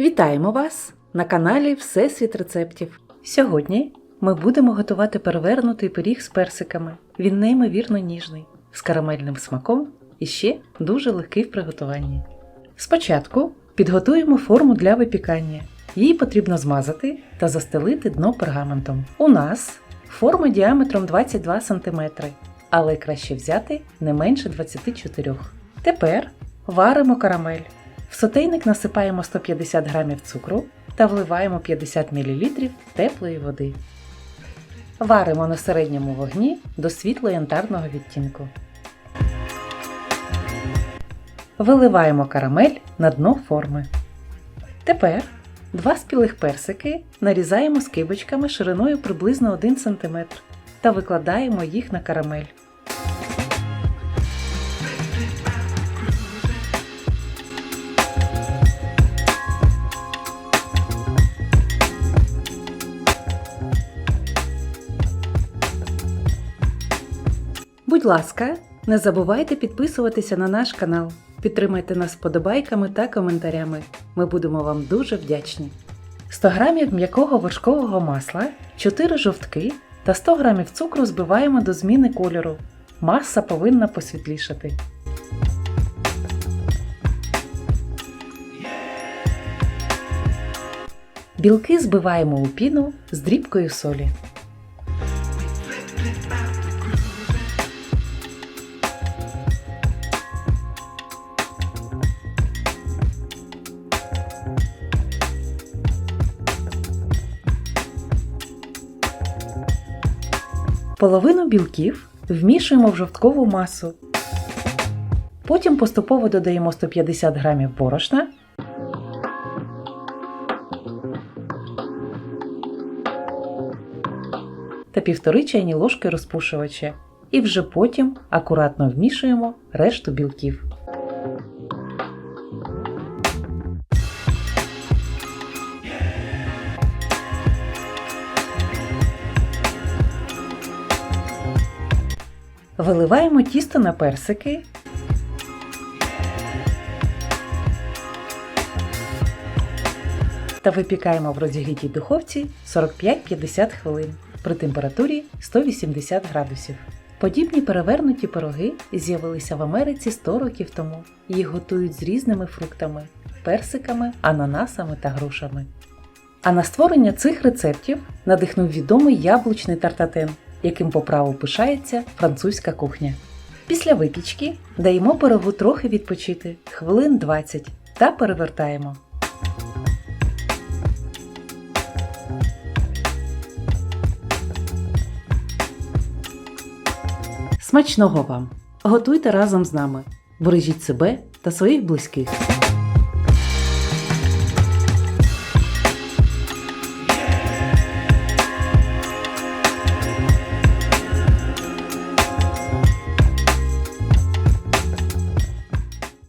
Вітаємо вас на каналі Всесвіт рецептів. Сьогодні ми будемо готувати перевернутий пиріг з персиками. Він неймовірно ніжний, з карамельним смаком і ще дуже легкий в приготуванні. Спочатку підготуємо форму для випікання. Її потрібно змазати та застелити дно пергаментом. У нас форма діаметром 22 см, але краще взяти не менше 24 Тепер варимо карамель. В сотейник насипаємо 150 г цукру та вливаємо 50 мл теплої води. Варимо на середньому вогні до світло-янтарного відтінку. Виливаємо карамель на дно форми. Тепер два спілих персики нарізаємо скибочками шириною приблизно 1 см та викладаємо їх на карамель. Будь ласка, не забувайте підписуватися на наш канал. Підтримайте нас вподобайками та коментарями. Ми будемо вам дуже вдячні. 100 г м'якого вершкового масла, 4 жовтки та 100 г цукру збиваємо до зміни кольору. Маса повинна посвітлішати. Білки збиваємо у піну з дрібкою солі. Половину білків вмішуємо в жовткову масу. Потім поступово додаємо 150 г борошна. Та півтори чайні ложки розпушувача. І вже потім акуратно вмішуємо решту білків. Виливаємо тісто на персики. Та випікаємо в розігрітій духовці 45-50 хвилин при температурі 180 градусів. Подібні перевернуті пироги з'явилися в Америці 100 років тому. Їх готують з різними фруктами, персиками, ананасами та грушами. А на створення цих рецептів надихнув відомий яблучний тартатен, яким по праву пишається французька кухня. Після випічки даємо пирогу трохи відпочити хвилин 20 та перевертаємо. Смачного вам! Готуйте разом з нами. Бережіть себе та своїх близьких.